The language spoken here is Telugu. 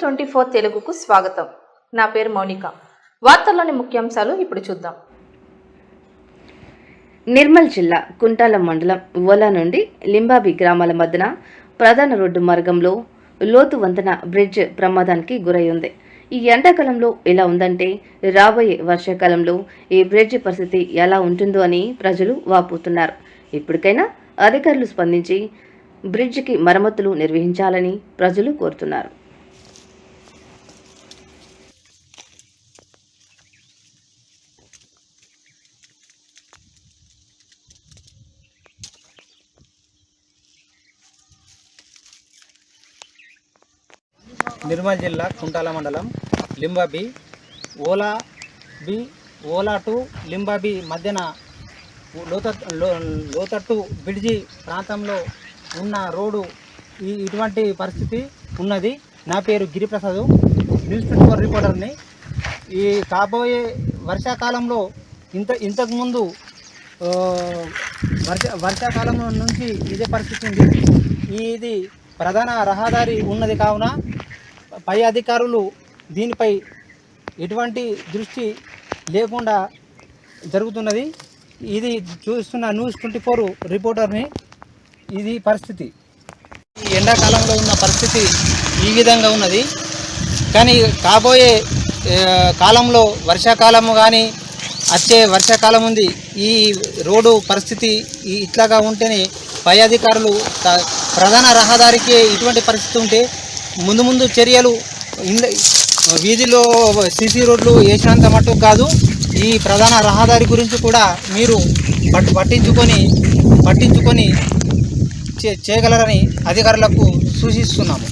ట్వంటీ ఫోర్ తెలుగుకు స్వాగతం. నా పేరు మౌనిక. వార్తల్లోని ముఖ్యాంశాలు ఇప్పుడు చూద్దాం. నిర్మల్ జిల్లా కుంటాల మండలం ఓలా నుండి లింబాబి గ్రామాల మధ్యన ప్రధాన రోడ్డు మార్గంలో లోతు వంతెన బ్రిడ్జ్ ప్రమాదానికి గురయ్యింది ఈ ఎండాకాలంలో ఎలా ఉందంటే రాబోయే వర్షాకాలంలో ఈ బ్రిడ్జ్ పరిస్థితి ఎలా ఉంటుందో అని ప్రజలు వాపోతున్నారు. ఇప్పటికైనా అధికారులు స్పందించి బ్రిడ్జికి మరమ్మతులు నిర్వహించాలని ప్రజలు కోరుతున్నారు. నిర్మల్ జిల్లా కుంటాల మండలం లింబాబి ఓలా బి ఓలా టు లింబాబి మధ్యన లోత లోతట్టు బ్రిడ్జి ప్రాంతంలో ఉన్న రోడ్డు ఈ ఇటువంటి పరిస్థితి ఉన్నది. నా పేరు గిరిప్రసాద్. న్యూస్ ట్వంటీ ఫోర్ రిపోర్టర్ని. ఈ కాబోయే వర్షాకాలంలో ఇంత ఇంతకుముందు వర్ష వర్షాకాలం నుంచి ఇదే పరిస్థితి ఉంది. ఇది ప్రధాన రహదారి ఉన్నది కావున పై అధికారులు దీనిపై ఎటువంటి దృష్టి లేకుండా జరుగుతున్నది. ఇది చూస్తున్న న్యూస్ ట్వంటీ ఫోర్ రిపోర్టర్ని ఇది పరిస్థితి. ఈ ఎండాకాలంలో ఉన్న పరిస్థితి ఈ విధంగా ఉన్నది. కానీ కాబోయే కాలంలో వర్షాకాలము కానీ వచ్చే వర్షాకాలం ఉంది. ఈ రోడ్డు పరిస్థితి ఇట్లాగా ఉంటేనే పై అధికారులు ప్రధాన రహదారికి ఇటువంటి పరిస్థితి ఉంటే ముందు ముందు చర్యలు వీధిలో సీసీ రోడ్లు వేసినంత మట్టుకు కాదు ఈ ప్రధాన రహదారి గురించి కూడా మీరు పట్ పట్టించుకొని పట్టించుకొని చే- చేయగలరని అధికారులకు సూచిస్తున్నాము.